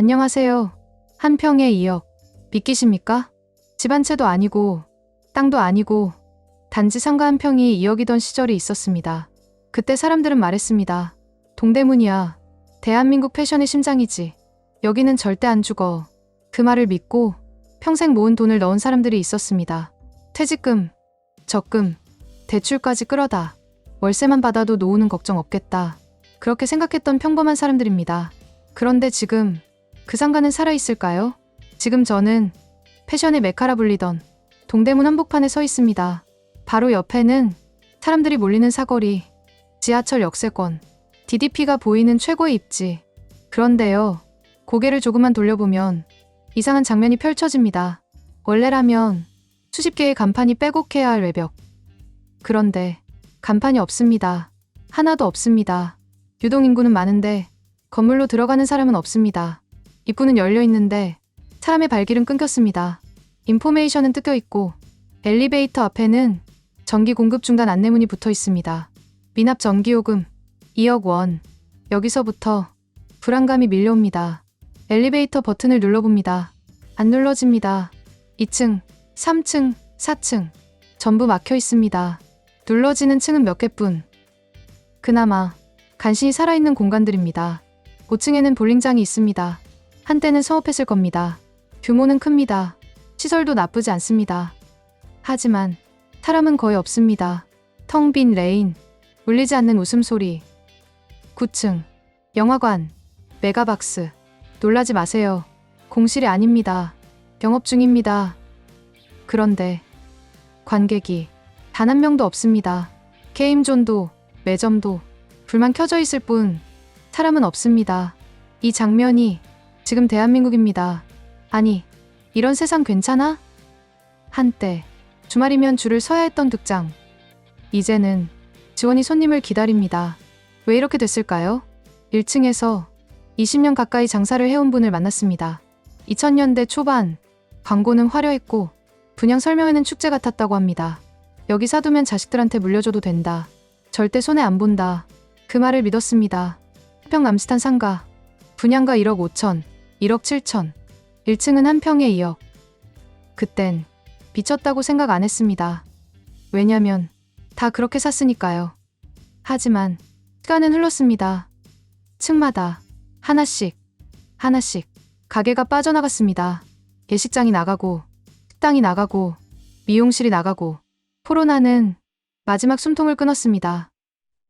안녕하세요. 한 평에 2억. 믿기십니까? 집 한 채도 아니고, 땅도 아니고, 단지 상가 한 평이 2억이던 시절이 있었습니다. 그때 사람들은 말했습니다. 동대문이야. 대한민국 패션의 심장이지. 여기는 절대 안 죽어. 그 말을 믿고 평생 모은 돈을 넣은 사람들이 있었습니다. 퇴직금, 적금, 대출까지 끌어다. 월세만 받아도 노후는 걱정 없겠다. 그렇게 생각했던 평범한 사람들입니다. 그런데 지금 그 상가는 살아있을까요? 지금 저는 패션의 메카라 불리던 동대문 한복판에 서 있습니다. 바로 옆에는 사람들이 몰리는 사거리, 지하철 역세권, DDP가 보이는 최고의 입지. 그런데요, 고개를 조금만 돌려보면 이상한 장면이 펼쳐집니다. 원래라면 수십 개의 간판이 빼곡해야 할 외벽. 그런데 간판이 없습니다. 하나도 없습니다. 유동 인구는 많은데 건물로 들어가는 사람은 없습니다. 입구는 열려 있는데 사람의 발길은 끊겼습니다. 인포메이션은 뜯겨 있고 엘리베이터 앞에는 전기 공급 중단 안내문이 붙어 있습니다. 미납 전기요금 2억 원. 여기서부터 불안감이 밀려옵니다. 엘리베이터 버튼을 눌러봅니다. 안 눌러집니다. 2층, 3층, 4층. 전부 막혀 있습니다. 눌러지는 층은 몇 개뿐. 그나마 간신히 살아있는 공간들입니다. 5층에는 볼링장이 있습니다. 한때는 성업했을 겁니다. 규모는 큽니다. 시설도 나쁘지 않습니다. 하지만 사람은 거의 없습니다. 텅 빈 레인, 울리지 않는 웃음소리. 9층, 영화관, 메가박스. 놀라지 마세요. 공실이 아닙니다. 영업 중입니다. 그런데 관객이 단 한 명도 없습니다. 게임존도 매점도 불만 켜져 있을 뿐 사람은 없습니다. 이 장면이 지금 대한민국입니다. 아니, 이런 세상 괜찮아? 한때 주말이면 줄을 서야 했던 극장. 이제는 지원이 손님을 기다립니다. 왜 이렇게 됐을까요? 1층에서 20년 가까이 장사를 해온 분을 만났습니다. 2000년대 초반 광고는 화려했고 분양 설명회는 축제 같았다고 합니다. 여기 사두면 자식들한테 물려줘도 된다. 절대 손해 안 본다. 그 말을 믿었습니다. 평 남스탄 상가. 분양가 1억 5천, 1억 7천. 1층은 한 평에 2억. 그땐 미쳤다고 생각 안 했습니다. 왜냐면 다 그렇게 샀으니까요. 하지만 시간은 흘렀습니다. 층마다 하나씩, 하나씩 가게가 빠져나갔습니다. 예식장이 나가고, 식당이 나가고, 미용실이 나가고, 코로나는 마지막 숨통을 끊었습니다.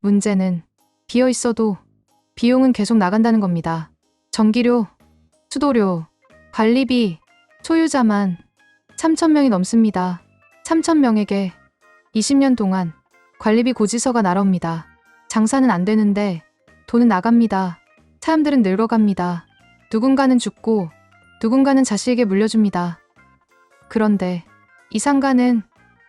문제는 비어 있어도 비용은 계속 나간다는 겁니다. 전기료, 수도료, 관리비, 소유자만 3천명이 넘습니다. 3천명에게 20년 동안 관리비 고지서가 날아옵니다. 장사는 안 되는데 돈은 나갑니다. 사람들은 늙어갑니다. 누군가는 죽고 누군가는 자식에게 물려줍니다. 그런데 이 상가는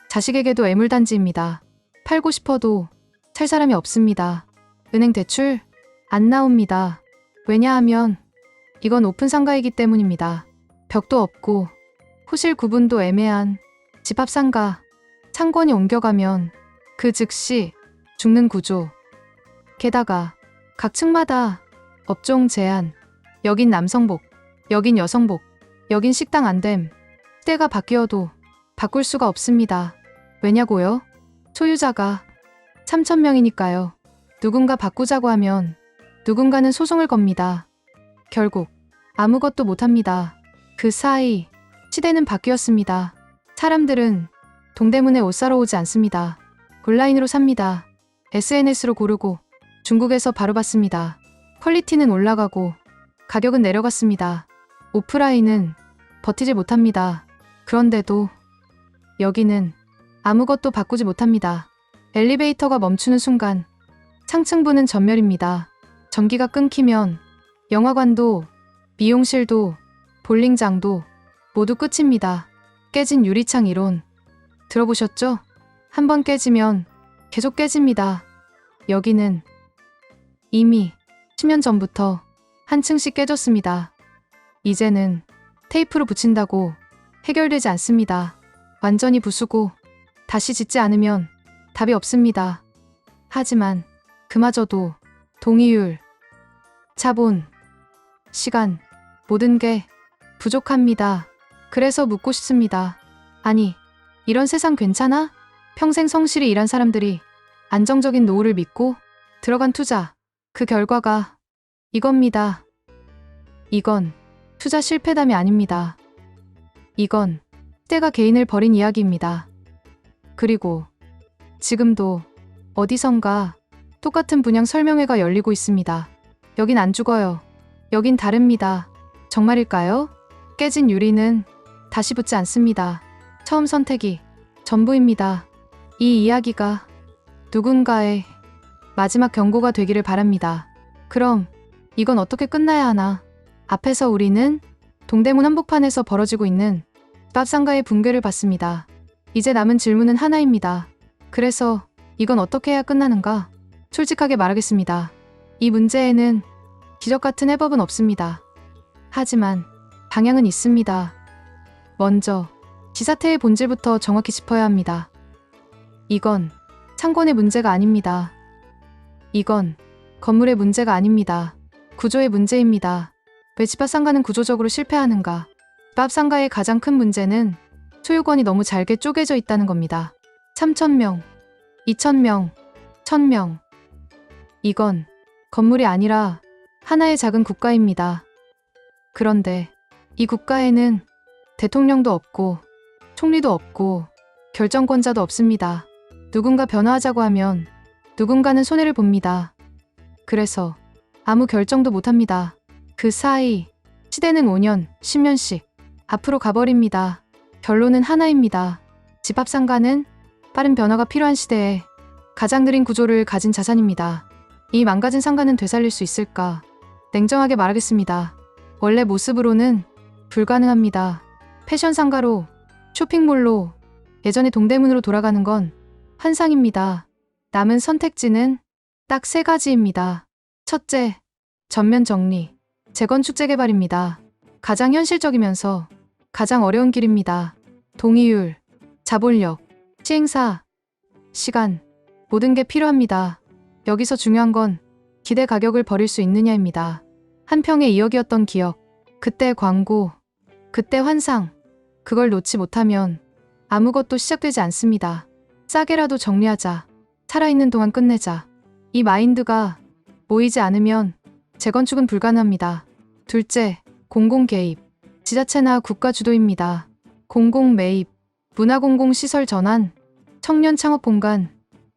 자식에게도 애물단지입니다. 팔고 싶어도 살 사람이 없습니다. 은행 대출 안 나옵니다. 왜냐하면 이건 오픈 상가이기 때문입니다. 벽도 없고 호실 구분도 애매한 집합 상가 창권이 옮겨가면 그 즉시 죽는 구조. 게다가 각 층마다 업종 제한, 여긴 남성복, 여긴 여성복, 여긴 식당 안됨. 시대가 바뀌어도 바꿀 수가 없습니다. 왜냐고요? 소유자가 3천명이니까요. 누군가 바꾸자고 하면 누군가는 소송을 겁니다. 결국 아무것도 못합니다. 그 사이 시대는 바뀌었습니다. 사람들은 동대문에 옷 사러 오지 않습니다. 온라인으로 삽니다. SNS로 고르고 중국에서 바로 받습니다. 퀄리티는 올라가고 가격은 내려갔습니다. 오프라인은 버티지 못합니다. 그런데도 여기는 아무것도 바꾸지 못합니다. 엘리베이터가 멈추는 순간 상층부는 전멸입니다. 전기가 끊기면 영화관도 미용실도 볼링장도 모두 끝입니다. 깨진 유리창 이론 들어보셨죠? 한번 깨지면 계속 깨집니다. 여기는 이미 10년 전부터 한 층씩 깨졌습니다. 이제는 테이프로 붙인다고 해결되지 않습니다. 완전히 부수고 다시 짓지 않으면 답이 없습니다. 하지만 그마저도 동의율, 자본, 시간, 모든 게 부족합니다. 그래서 묻고 싶습니다. 아니, 이런 세상 괜찮아? 평생 성실히 일한 사람들이 안정적인 노후를 믿고 들어간 투자. 그 결과가 이겁니다. 이건 투자 실패담이 아닙니다. 이건 때가 개인을 버린 이야기입니다. 그리고 지금도 어디선가 똑같은 분양 설명회가 열리고 있습니다. 여긴 안 죽어요. 여긴 다릅니다. 정말일까요? 깨진 유리는 다시 붙지 않습니다. 처음 선택이 전부입니다. 이 이야기가 누군가의 마지막 경고가 되기를 바랍니다. 그럼 이건 어떻게 끝나야 하나? 앞에서 우리는 동대문 한복판에서 벌어지고 있는 밥상가의 붕괴를 봤습니다. 이제 남은 질문은 하나입니다. 그래서 이건 어떻게 해야 끝나는가? 솔직하게 말하겠습니다. 이 문제에는 기적 같은 해법은 없습니다. 하지만 방향은 있습니다. 먼저 지사태의 본질부터 정확히 짚어야 합니다. 이건 창건의 문제가 아닙니다. 이건 건물의 문제가 아닙니다. 구조의 문제입니다. 왜 집합상가는 구조적으로 실패하는가? 집합상가의 가장 큰 문제는 소유권이 너무 잘게 쪼개져 있다는 겁니다. 3천명, 2천명, 1000명. 이건 건물이 아니라 하나의 작은 국가입니다. 그런데 이 국가에는 대통령도 없고 총리도 없고 결정권자도 없습니다. 누군가 변화하자고 하면 누군가는 손해를 봅니다. 그래서 아무 결정도 못합니다. 그 사이 시대는 5년, 10년씩 앞으로 가버립니다. 결론은 하나입니다. 집합상가는 빠른 변화가 필요한 시대에 가장 느린 구조를 가진 자산입니다. 이 망가진 상가는 되살릴 수 있을까? 냉정하게 말하겠습니다. 원래 모습으로는 불가능합니다. 패션 상가로, 쇼핑몰로, 예전의 동대문으로 돌아가는 건 환상입니다. 남은 선택지는 딱 세 가지입니다. 첫째, 전면 정리, 재건축 재개발입니다. 가장 현실적이면서 가장 어려운 길입니다. 동의율, 자본력, 시행사, 시간, 모든 게 필요합니다. 여기서 중요한 건 기대 가격을 버릴 수 있느냐입니다. 한 평에 2억이었던 기억, 그때 광고, 그때 환상, 그걸 놓지 못하면 아무것도 시작되지 않습니다. 싸게라도 정리하자. 살아있는 동안 끝내자. 이 마인드가 모이지 않으면 재건축은 불가능합니다. 둘째, 공공 개입. 지자체나 국가 주도입니다. 공공 매입, 문화공공 시설 전환, 청년 창업 공간,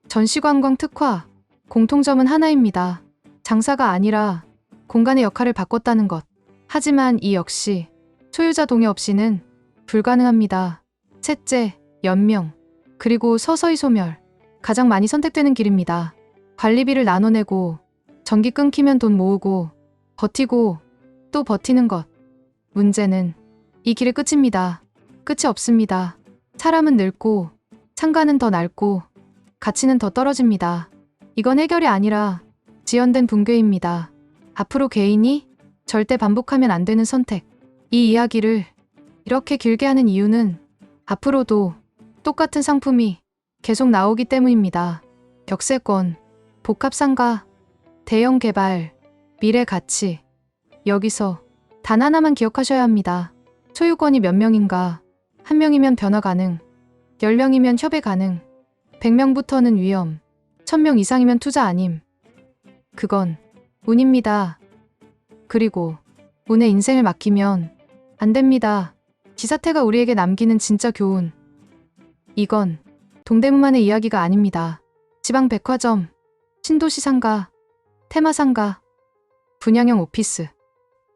전시관광 특화. 공통점은 하나입니다. 장사가 아니라 공간의 역할을 바꿨다는 것. 하지만 이 역시 소유자 동의 없이는 불가능합니다. 셋째, 연명. 그리고 서서히 소멸. 가장 많이 선택되는 길입니다. 관리비를 나눠내고 전기 끊기면 돈 모으고 버티고 또 버티는 것. 문제는 이 길의 끝입니다. 끝이 없습니다. 사람은 늙고 창가는 더 낡고 가치는 더 떨어집니다. 이건 해결이 아니라 지연된 붕괴입니다. 앞으로 개인이 절대 반복하면 안 되는 선택. 이 이야기를 이렇게 길게 하는 이유는 앞으로도 똑같은 상품이 계속 나오기 때문입니다. 역세권, 복합상가, 대형 개발, 미래 가치. 여기서 단 하나만 기억하셔야 합니다. 소유권이 몇 명인가? 한 명이면 변화 가능, 10명이면 협의 가능, 100명부터는 위험, 1000명 이상이면 투자 아님. 그건 운입니다. 그리고 운에 인생을 맡기면 안 됩니다. 기사태가 우리에게 남기는 진짜 교훈. 이건 동대문만의 이야기가 아닙니다. 지방 백화점, 신도시 상가, 테마 상가, 분양형 오피스.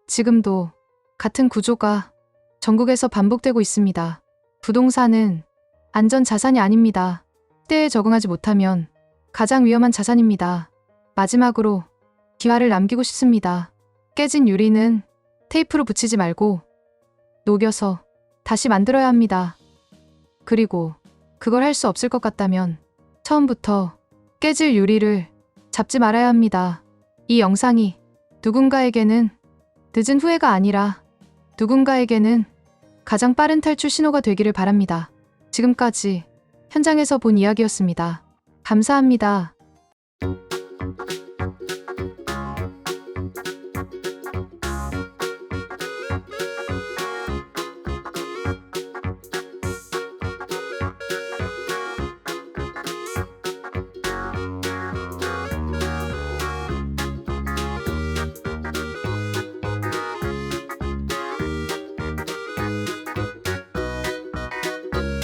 지금도 같은 구조가 전국에서 반복되고 있습니다. 부동산은 안전 자산이 아닙니다. 때에 적응하지 못하면 가장 위험한 자산입니다. 마지막으로 기화를 남기고 싶습니다. 깨진 유리는 테이프로 붙이지 말고 녹여서 다시 만들어야 합니다. 그리고 그걸 할 수 없을 것 같다면 처음부터 깨질 유리를 잡지 말아야 합니다. 이 영상이 누군가에게는 늦은 후회가 아니라 누군가에게는 가장 빠른 탈출 신호가 되기를 바랍니다. 지금까지 현장에서 본 이야기였습니다. 감사합니다.